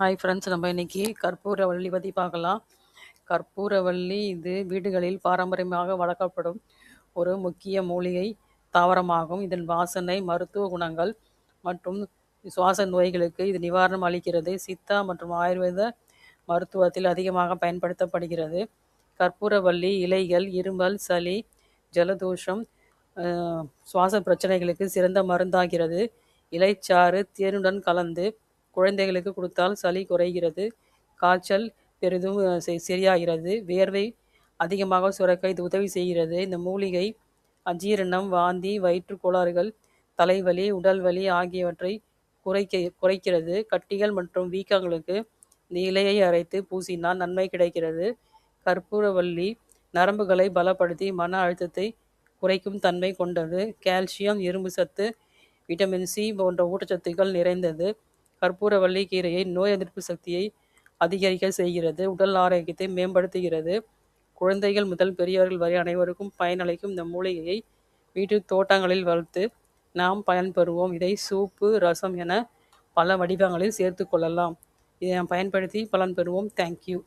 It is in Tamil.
ஹாய் ஃப்ரெண்ட்ஸ் நம்ம இன்னைக்கு கற்பூரவள்ளி பற்றி பார்க்கலாம். கற்பூரவள்ளி இது வீடுகளில் பாரம்பரியமாக வளர்க்கப்படும் ஒரு முக்கிய மூலிகை தாவரமாகும். இதன் வாசனை மருத்துவ குணங்கள் மற்றும் சுவாச நோய்களுக்கு இது நிவாரணம் அளிக்கிறது. சித்தா மற்றும் ஆயுர்வேத மருத்துவத்தில் அதிகமாக பயன்படுத்தப்படுகிறது. கற்பூரவள்ளி இலைகள் இருமல் சளி ஜலதோஷம் சுவாச பிரச்சனைகளுக்கு சிறந்த மருந்தாகிறது. இலைச்சாறு தேனுடன் கலந்து குழந்தைகளுக்கு கொடுத்தால் சளி குறைகிறது காய்ச்சல் பெரிதும் சரியாகிறது வேர்வை அதிகமாக சுரக்க இது உதவி செய்கிறது. இந்த மூலிகை அஜீரணம் வாந்தி வயிற்று கோளாறுகள் தலைவலி உடல்வலி ஆகியவற்றை குறைக்க குறைக்கிறது. கட்டிகள் மற்றும் வீக்கங்களுக்கு இந்த இலையை அரைத்து பூசினால் நன்மை கிடைக்கிறது. கற்பூரவள்ளி நரம்புகளை பலப்படுத்தி மன அழுத்தத்தை குறைக்கும் தன்மை கொண்டது. கால்சியம் இரும்பு சத்து விட்டமின் சி போன்ற ஊட்டச்சத்துக்கள் நிறைந்தது. கற்பூரவள்ளி கீரையை நோய் எதிர்ப்பு சக்தியை அதிகரிக்க செய்கிறது. உடல் ஆரோக்கியத்தை மேம்படுத்துகிறது. குழந்தைகள் முதல் பெரியவர்கள் வரை அனைவருக்கும் பயனளிக்கும் இந்த மூலிகையை வீட்டு தோட்டங்களில் வளர்த்து நாம் பயன்பெறுவோம். இதை சூப்பு ரசம் என பல வடிவங்களில் சேர்த்து கொள்ளலாம். இதை நாம் பயன்படுத்தி பலன் பெறுவோம். தேங்க்யூ